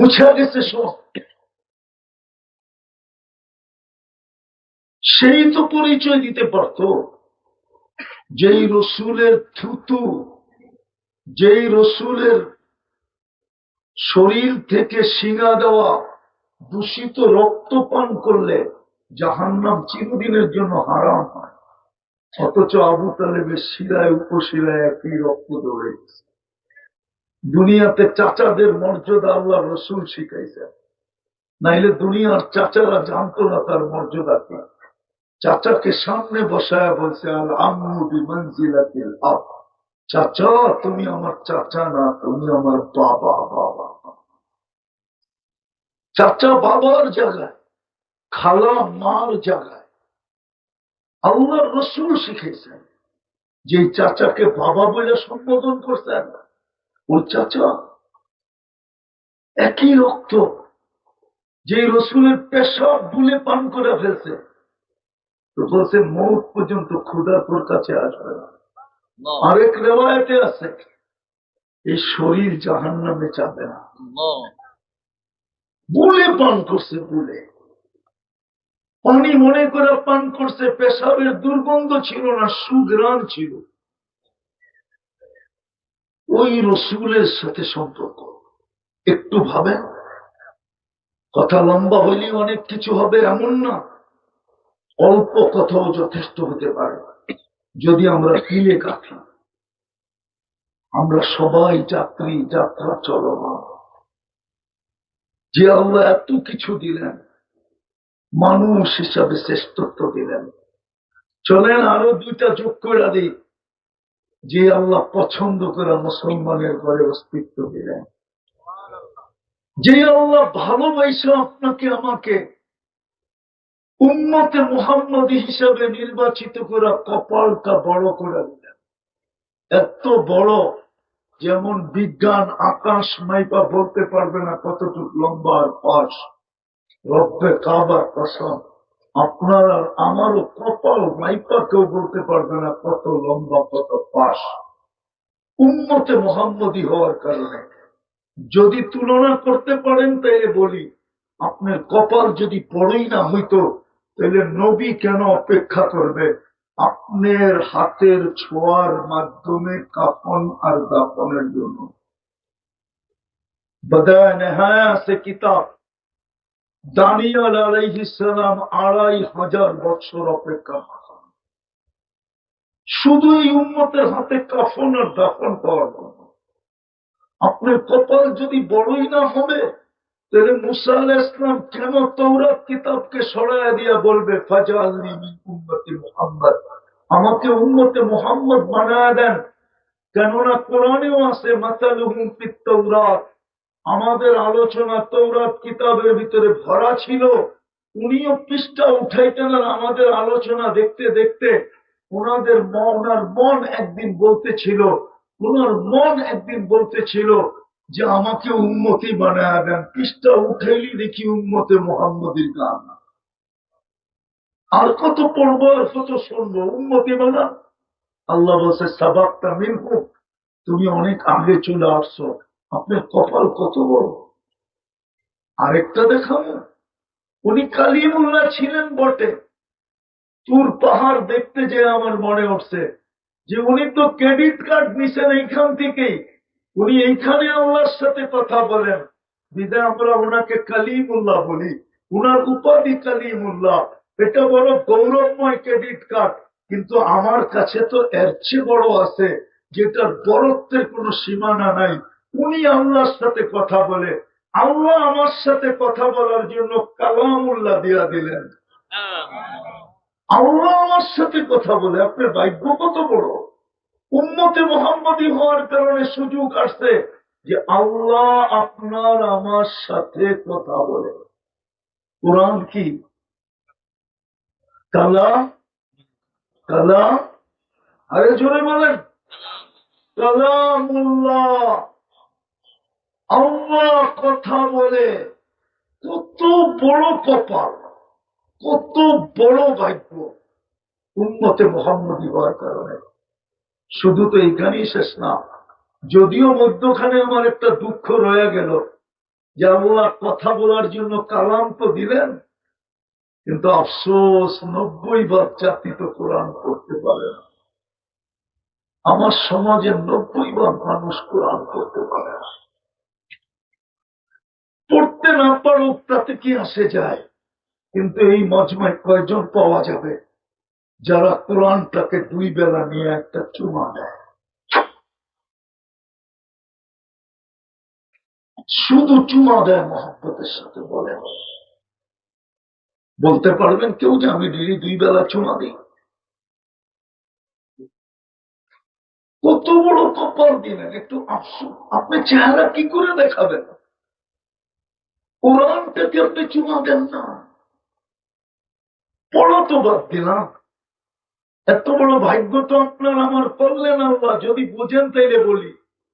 মুছা গেছে সব। সেই তো পরিচয় দিতে পারত। যেই রসুলের থুতু, যেই রসুলের শরীর থেকে শিঙা দেওয়া, দূষিত রক্ত পান করলে জাহান্নাম চিরদিনের জন্য হারাম হয়। অথচ আবু তালেবের শিরায় উপশিরায় একই রক্ত দৌড়ে গেছে। দুনিয়াতে চাচাদের মর্যাদা আল্লাহ রসুল শিখাইছেন। নাইলে দুনিয়ার চাচারা জানতো না তার মর্যাদা কি। চাচাকে সামনে বসায় বলছে চাচা, তুমি আমার চাচা না, তুমি আমার বাবা বাবা। চাচা বাবার জায়গায়, খালা মার জায়গায়। আল্লাহ রসুল শিখেছেন যে চাচাকে বাবা বলে সম্বোধন করছেন ও চাচা একই রক্ত যে রসুলের পেশাব বুলে পান করে ফেলছে। তো বলছে মৌত পর্যন্ত ক্ষুদা তোর কাছে আসবে না। আরেক রেওয়ায়তে আছে এই শরীর জাহান নামে যাবে না। বুলে পান করছে বুলে পানি মনে করে পান করছে পেশাবের দুর্গন্ধ ছিল না সুগ্রাম ছিল। ওই রসুলের সাথে সম্পর্ক। একটু ভাবেন, কথা লম্বা হইলে অনেক কিছু হবে এমন না। অল্প কথাও যথেষ্ট হতে পারে। যদি আমরা কিলে কাটি আমরা সবাই যাত্রী, যাত্রা চলমান। যে আল্লাহ এত কিছু দিলেন, মানুষ হিসাবে শ্রেষ্ঠত্ব দিলেন। চলেন আরও দুইটা যোগ করে দিই। যে আল্লাহ পছন্দ করে মুসলমানের ঘরে অস্তিত্ব দিলেন। যে আল্লাহ ভালোবাসে আপনাকে, আমাকে উন্মতে মোহাম্মদী হিসাবে নির্বাচিত করা কপালটা বড় করে দিলেন। এত বড় যেমন বিজ্ঞান আকাশ মাইপা বলতে পারবে না কতটুক লম্বা আর পাশ। রব্বে কাবার কসম। আপনার আর আমারও কপাল মাইপা কেউ বলতে পারবে না কত লম্বা, কত পাশ। উন্মতে মোহাম্মদী হওয়ার কারণে। যদি তুলনা করতে পারেন তাইলে বলি, আপনার কপাল যদি বড়ই না হইতো তাহলে নবী কেন অপেক্ষা করবে? আপনার হাতের ছোঁয়ার মাধ্যমে কাফন আর দাফনের জন্য। বদায় নেহায়া সে কিতাব। দানিয়াল আলাইহিসালাম আড়াই হাজার বছর অপেক্ষা। শুধু এই উন্মতের হাতে কাফন আর দাফন পাওয়ার জন্য আপনার কপাল যদি বড়ই না হবে, তাহলে মুসা আলাহ ইসলাম কেন তৌরাত কিতাবকে সরাইয়া দিয়া বলবে ফাজাল্লি মিন উম্মতি মুহাম্মদ আমাকে উম্মতে মোহাম্মদ বানায় দেন। কেননা কোরআনেও আছে, মাতালুহুম ফিত তৌরাত আমাদের আলোচনা তৌরাত কিতাবের ভিতরে ভরা ছিল। উনিও পৃষ্ঠা উঠাইতেন আর আমাদের আলোচনা দেখতে দেখতে। ওনাদের ওনার মন একদিন বলতেছিল, ওনার মন একদিন বলতেছিল যে, আমাকে উন্মতি বানায় দেন। পৃষ্ঠা উঠাইলি দেখি উন্মতে মোহাম্মদীর গান আর কত পড়ব, আর কত শুনব উন্মতি বানা। আল্লাহ বলছে সাবাকটা মিনহু, তুমি অনেক আগে চলে আসছো। আপনার কপাল কত বড়? আরেকটা দেখাবো উনি কালিমুল্লাহ ছিলেন বটে। তুর পাহাড় দেখতে যে আমার মনে উঠছে যে উনি তো ক্রেডিট কার্ড নিছেন এইখান থেকেই। উনি এইখানে আল্লাহর সাথে কথা বলেন। বিদায় আমরা ওনাকে কালিমুল্লাহ বলি। উনার উপাধি কালিমুল্লাহ। এটা বড় গৌরবময় ক্রেডিট কার্ড। কিন্তু আমার কাছে তো এর চেয়ে বড় আছে যেটার বড়ত্বের কোনো সীমানা নাই। উনি আল্লাহর সাথে কথা বলে। আল্লাহ আমার সাথে কথা বলার জন্য কালামুল্লাহ দিয়া দিলেন। আল্লাহ আমার সাথে কথা বলে, আপনার ভাগ্য কত বড়? উন্মতে মোহাম্মদী হওয়ার কারণে সুযোগ আসছে যে আল্লাহ আপনার আমার সাথে কথা বলে। কোরআন কি? কালা কালা, আরে জোরে বলেন। কালামুল্লাহ। আল্লাহ কথা বলে, কত বড় কপাল, কত বড় ভাগ্য। উন্মতে মোহাম্মদী হওয়ার কারণে। শুধু তো এইখানেই শেষ না, যদিও মধ্যখানে আমার একটা দুঃখ রয়ে গেল যে আল্লাহ কথা বলার জন্য কালাম তো দিলেন, কিন্তু আফসোস, নব্বই বার জাতি তো কোরআন করতে পারে না। আমার সমাজের নব্বই বার মানুষ কোরআন করতে পারে না। পড়তে না পারুক, তাতে কি আসে যায়? কিন্তু এই মজমায় কয়জন পাওয়া যাবে? যারা কোরআনটাকে দুই বেলা নিয়ে একটা চুমা দেয়। শুধু চুমা দেয় মহব্বতের সাথে বলে বলতে পারবেন কেউ যে আমি ডেলি দুই বেলা চুমা দিই? কত বড় কপাল দিলেন, একটু আপনি চেহারা কি করে দেখাবেন? কোরআনটাকে আপনি চুমা দেন না। পড়ো তো বাদ দিলাম। এত বড় ভাগ্য তো আপনার, আমার করলেন আল্লাহ। যদি বোঝেন তাইলে বলি।